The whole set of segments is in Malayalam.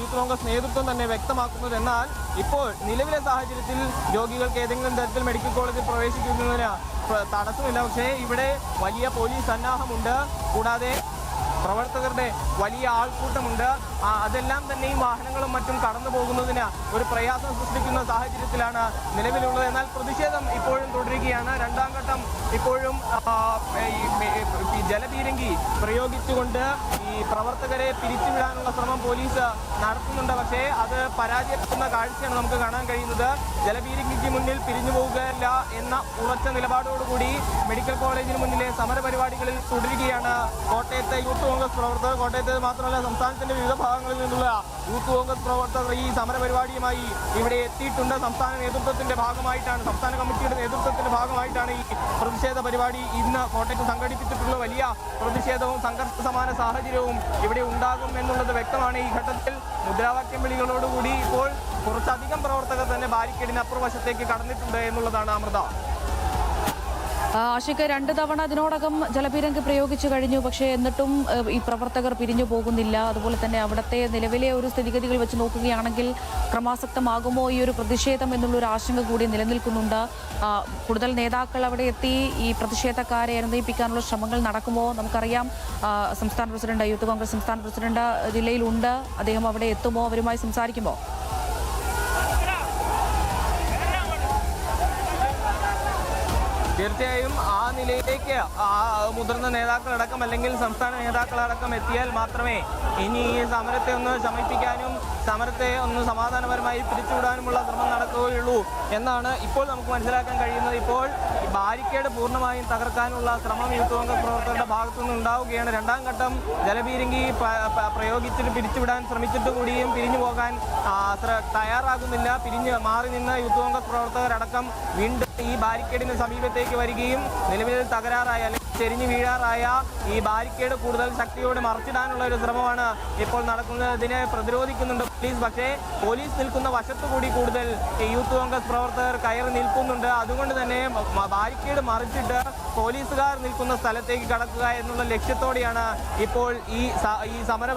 യൂത്ത് കോൺഗ്രസ് നേതൃത്വം തന്നെ വ്യക്തമാക്കുന്നത് എന്നാൽ ഇപ്പോൾ നിലവിലെ സാഹചര്യത്തിൽ രോഗികൾക്ക് ഏതെങ്കിലും തരത്തിൽ മെഡിക്കൽ കോളേജിൽ പ്രവേശിക്കുന്നതിന് തടസ്സമില്ല. പക്ഷേ ഇവിടെ വലിയ പോലീസ് സന്നാഹമുണ്ട്. കൂടാതെ പ്രവർത്തകരുടെ വലിയ ആൾക്കൂട്ടമുണ്ട്. അതെല്ലാം തന്നെ ഈ വാഹനങ്ങളും മറ്റും കടന്നു പോകുന്നതിന് ഒരു പ്രയാസം സൃഷ്ടിക്കുന്ന സാഹചര്യത്തിലാണ് നിലവിലുള്ളത്. എന്നാൽ പ്രതിഷേധം ഇപ്പോഴും തുടരുകയാണ്. രണ്ടാം ഘട്ടം ഇപ്പോഴും ജലപീരങ്കി പ്രയോഗിച്ചുകൊണ്ട് ഈ പ്രവർത്തകരെ പിരിച്ചുവിടാനുള്ള ശ്രമം പോലീസ് നടത്തുന്നുണ്ട്. പക്ഷേ അത് പരാജയപ്പെടുന്ന കാഴ്ചയാണ് നമുക്ക് കാണാൻ കഴിയുന്നത്. ജലപീരങ്കിക്ക് മുന്നിൽ പിരിഞ്ഞു പോകുകയല്ല എന്ന ഉറച്ച നിലപാടോടുകൂടി മെഡിക്കൽ കോളേജിന് മുന്നിലെ സമരപരിപാടികളിൽ തുടരുകയാണ് കോട്ടയത്തെ യൂത്ത് കോൺഗ്രസ് പ്രവർത്തകർ കോട്ടയത്ത് മാത്രമല്ല സംസ്ഥാനത്തിന്റെ വിവിധ ഭാഗങ്ങളിൽ നിന്നുള്ള യൂത്ത് കോൺഗ്രസ് പ്രവർത്തകർ ഈ സമരപരിപാടിയുമായി ഇവിടെ എത്തിയിട്ടുണ്ട്. സംസ്ഥാന നേതൃത്വത്തിന്റെ ഭാഗമായിട്ടാണ് സംസ്ഥാന കമ്മിറ്റിയുടെ നേതൃത്വത്തിന്റെ ഭാഗമായിട്ടാണ് ഈ പ്രതിഷേധ പരിപാടി ഇന്ന് കോട്ടയത്ത് സംഘടിപ്പിച്ചിട്ടുള്ള വലിയ പ്രതിഷേധവും സംഘർഷ സമാന സാഹചര്യവും ഇവിടെ ഉണ്ടാകും എന്നുള്ളത് വ്യക്തമാണ്. ഈ ഘട്ടത്തിൽ മുദ്രാവാക്യം വിളികളോടുകൂടി ഇപ്പോൾ കുറച്ചധികം പ്രവർത്തകർ തന്നെ ബാരിക്കേഡിന് അപ്പുറവശത്തേക്ക് കടന്നിട്ടുണ്ട് എന്നുള്ളതാണ് അമൃത. ആഷിക്ക് രണ്ട് തവണ അതിനോടകം ജലപീരങ്ക് പ്രയോഗിച്ചു കഴിഞ്ഞു. പക്ഷേ എന്നിട്ടും ഈ പ്രവർത്തകർ പിരിഞ്ഞു പോകുന്നില്ല. അതുപോലെ തന്നെ അവിടുത്തെ നിലവിലെ ഒരു സ്ഥിതിഗതികൾ വെച്ച് നോക്കുകയാണെങ്കിൽ ക്രമാസക്തമാകുമോ ഈ ഒരു പ്രതിഷേധം എന്നുള്ളൊരു ആശങ്ക കൂടി നിലനിൽക്കുന്നുണ്ട്. കൂടുതൽ നേതാക്കൾ അവിടെ എത്തി ഈ പ്രതിഷേധക്കാരെ അനുനയിപ്പിക്കാനുള്ള ശ്രമങ്ങൾ നടക്കുമോ നമുക്കറിയാം. സംസ്ഥാന പ്രസിഡന്റ് യൂത്ത് കോൺഗ്രസ് സംസ്ഥാന പ്രസിഡന്റ് ജില്ലയിലുണ്ട്. അദ്ദേഹം അവിടെ എത്തുമോ? അവരുമായി സംസാരിക്കുമോ? തീർച്ചയായും ആ നിലയിലേക്ക് ആ മുതിർന്ന നേതാക്കളടക്കം അല്ലെങ്കിൽ സംസ്ഥാന നേതാക്കളടക്കം എത്തിയാൽ മാത്രമേ ഇനി ഈ സമരത്തെ ഒന്ന് ശമിപ്പിക്കാനും സമരത്തെ ഒന്ന് സമാധാനപരമായി പിരിച്ചുവിടാനുമുള്ള ശ്രമം നടക്കുകയുള്ളൂ എന്നാണ് ഇപ്പോൾ നമുക്ക് മനസ്സിലാക്കാൻ കഴിയുന്നത്. ഇപ്പോൾ ബാരിക്കേഡ് പൂർണമായും തകർക്കാനുള്ള ശ്രമം യൂത്ത് കോൺഗ്രസ് പ്രവർത്തകരുടെ ഭാഗത്തുനിന്ന് ഉണ്ടാവുകയാണ്. രണ്ടാം ഘട്ടം ജലപീരങ്കി പ്രയോഗിച്ചിട്ട് പിരിച്ചുവിടാൻ ശ്രമിച്ചിട്ട് കൂടിയും പിരിഞ്ഞു പോകാൻ തയ്യാറാകുന്നില്ല. പിരിഞ്ഞ് മാറി നിന്ന് യൂത്ത് കോൺഗ്രസ് പ്രവർത്തകരടക്കം വീണ്ടും ഈ ബാരിക്കേഡിന് സമീപത്തേക്ക് വരികയും നിലവിൽ തകരാറായ അല്ലെങ്കിൽ ചെരിഞ്ഞു വീഴാറായ ഈ ബാരിക്കേഡ് കൂടുതൽ ശക്തിയോടെ മറച്ചിടാനുള്ള ഒരു ശ്രമമാണ് ഇപ്പോൾ നടക്കുന്നത് ഇതിനെ പ്രതിരോധിക്കുന്നുണ്ട്. പോലീസ് പക്ഷേ പോലീസ് നിൽക്കുന്ന വശത്തു കൂടി കൂടുതൽ യൂത്ത് കോൺഗ്രസ് പ്രവർത്തകർ കയറി നിൽക്കുന്നുണ്ട്. അതുകൊണ്ട് തന്നെ ബാരിക്കേഡ് മറിച്ചിട്ട് പോലീസുകാർ നിൽക്കുന്ന സ്ഥലത്തേക്ക് കടക്കുക എന്നുള്ള ലക്ഷ്യത്തോടെയാണ് ഇപ്പോൾ ഈ ഈ സമര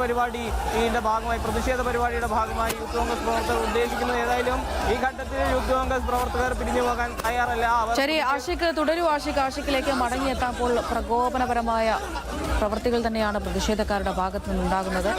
ഇതിന്റെ ഭാഗമായി പ്രതിഷേധ പരിപാടിയുടെ ഭാഗമായി യൂത്ത് കോൺഗ്രസ് പ്രവർത്തകർ ഉദ്ദേശിക്കുന്നത്. ഏതായാലും ഈ ഘട്ടത്തിൽ യൂത്ത് കോൺഗ്രസ് പ്രവർത്തകർ പിരിഞ്ഞു പോകാൻ തയ്യാറല്ല. ശരി ആഷിക്ക് തുടരൂ ആഷിക്ക് ആഷിക്കിലേക്ക് മടങ്ങിയെത്താപ്പോൾ പ്രകോപനപരമായ പ്രവൃത്തികൾ തന്നെയാണ് പ്രതിഷേധക്കാരുടെ ഭാഗത്തു നിന്നുണ്ടാകുന്നത്.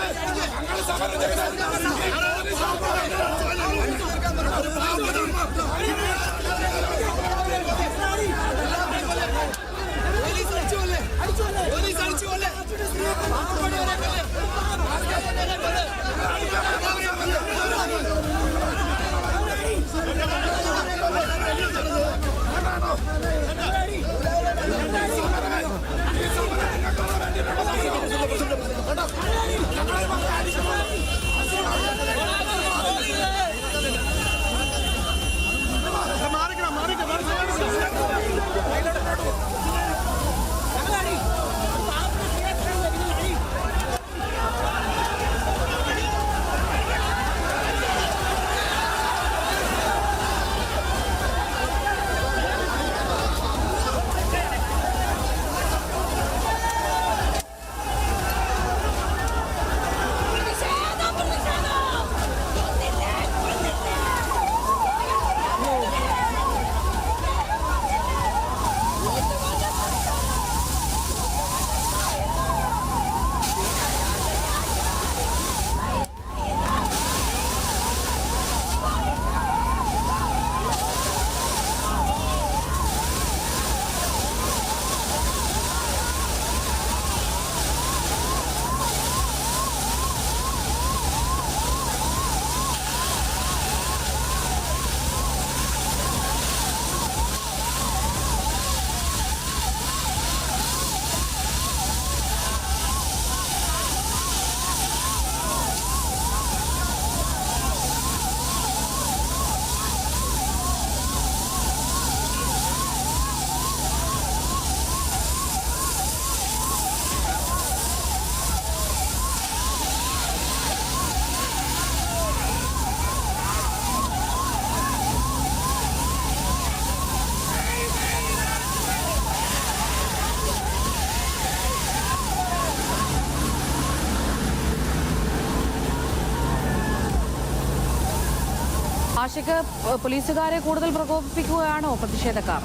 ആശയ്ക്ക് പോലീസുകാരെ കൂടുതൽ പ്രകോപിപ്പിക്കുകയാണോ പ്രതിഷേധക്കാർ?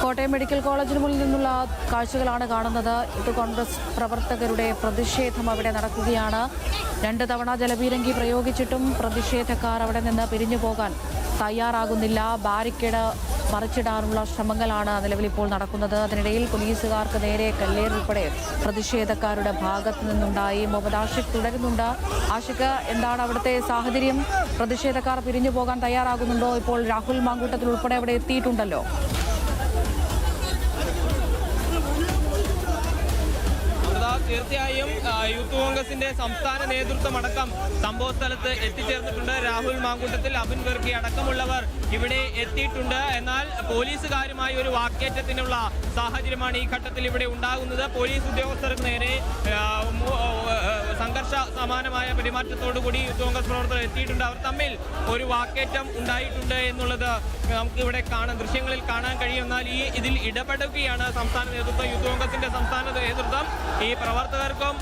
കോട്ടയം മെഡിക്കൽ കോളേജിന് മുന്നിൽ നിന്നുള്ള കാഴ്ചകളാണ് കാണുന്നത്. ഇത് കോൺഗ്രസ് പ്രവർത്തകരുടെ പ്രതിഷേധം അവിടെ നടക്കുകയാണ്. രണ്ട് തവണ ജലപീരങ്കി പ്രയോഗിച്ചിട്ടും പ്രതിഷേധക്കാർ അവിടെ നിന്ന് പിരിഞ്ഞു പോകാൻ തയ്യാറാകുന്നില്ല. ബാരിക്കേഡ് മറിച്ചിടാനുള്ള ശ്രമങ്ങളാണ് നിലവിൽ ഇപ്പോൾ നടക്കുന്നത്. അതിനിടയിൽ പോലീസുകാർക്ക് നേരെ കല്ലേറുൾപ്പെടെ പ്രതിഷേധക്കാരുടെ ഭാഗത്തു നിന്നുണ്ടായി. മുഹമ്മദ് ആഷിഖ് തുടരുന്നുണ്ട്. ആഷിഖ് എന്താണ് അവിടുത്തെ സാഹചര്യം? പ്രതിഷേധക്കാർ പിരിഞ്ഞു പോകാൻ തയ്യാറാകുന്നുണ്ടോ? ഇപ്പോൾ രാഹുൽ മാങ്കൂട്ടത്തിൽ ഉൾപ്പെടെ അവിടെ എത്തിയിട്ടുണ്ടല്ലോ. തീർച്ചയായും യൂത്ത് കോൺഗ്രസിന്റെ സംസ്ഥാന നേതൃത്വം അടക്കം സംഭവ സ്ഥലത്ത് എത്തിച്ചേർന്നിട്ടുണ്ട്. രാഹുൽ മാങ്കൂട്ടത്തിൽ അബിൻ വെർക്കി അടക്കമുള്ളവർ ഇവിടെ എത്തിയിട്ടുണ്ട്. എന്നാൽ പോലീസുകാരുമായി ഒരു വാക്കേറ്റത്തിനുള്ള സാഹചര്യമാണ് ഈ ഘട്ടത്തിൽ ഇവിടെ ഉണ്ടാകുന്നത്. പോലീസ് ഉദ്യോഗസ്ഥർക്ക് നേരെ സംഘർഷ സമാനമായ പെരുമാറ്റത്തോടുകൂടി യൂത്ത് കോൺഗ്രസ് പ്രവർത്തകർ എത്തിയിട്ടുണ്ട്. അവർ തമ്മിൽ ഒരു വാക്കേറ്റം ഉണ്ടായിട്ടുണ്ട് എന്നുള്ളത് നമുക്ക് ഇവിടെ കാണാൻ ദൃശ്യങ്ങളിൽ കാണാൻ കഴിയും. എന്നാൽ ഈ ഇതിൽ ഇടപെടുകയാണ് സംസ്ഥാന നേതൃത്വം. യൂത്ത് കോൺഗ്രസിന്റെ സംസ്ഥാന നേതൃത്വം ഈ പ്രവർത്തകർക്കും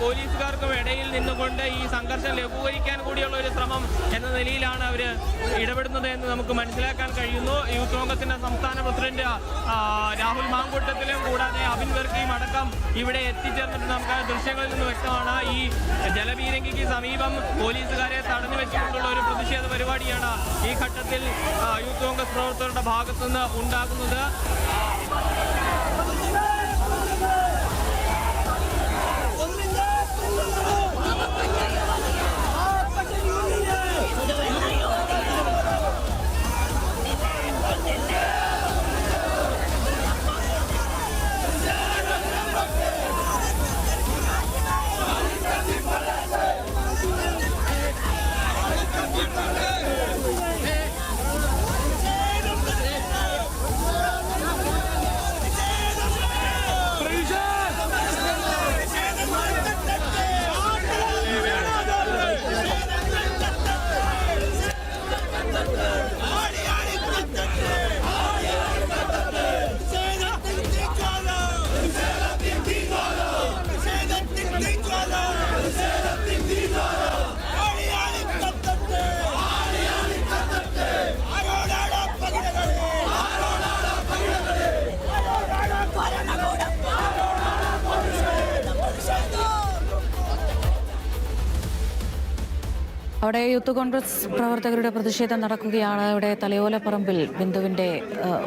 പോലീസുകാർക്കും ഇടയിൽ നിന്നുകൊണ്ട് ഈ സംഘർഷം ലഘൂകരിക്കാൻ കൂടിയുള്ള ഒരു ശ്രമം എന്ന നിലയിലാണ് അവർ ഇടപെടുന്നത് എന്ന് നമുക്ക് മനസ്സിലാക്കാൻ കഴിയുന്നു. യൂത്ത് കോൺഗ്രസിന്റെ സംസ്ഥാന പ്രസിഡന്റ് രാഹുൽ മാങ്കൂട്ടത്തിലും കൂടാതെ അബിൻ വെർക്കിയും അടക്കം ഇവിടെ എത്തിച്ചേർന്നിട്ട് നമുക്ക് ദൃശ്യങ്ങളിൽ നിന്ന് വ്യക്തമാണ് ഈ ജലപീരങ്കിക്ക് സമീപം പോലീസുകാരെ തടഞ്ഞു വെച്ചുകൊണ്ടുള്ള ഒരു പ്രതിഷേധ പരിപാടിയാണ് ഈ ഘട്ടത്തിൽ യൂത്ത് കോൺഗ്രസ് പ്രവർത്തകരുടെ ഭാഗത്തുനിന്ന് ഉണ്ടാകുന്നത്. അവിടെ യൂത്ത് കോൺഗ്രസ് പ്രവർത്തകരുടെ പ്രതിഷേധം നടക്കുകയാണ്. ഇവിടെ തലയോലപ്പറമ്പിൽ ബിന്ദുവിന്റെ ഏഹ്,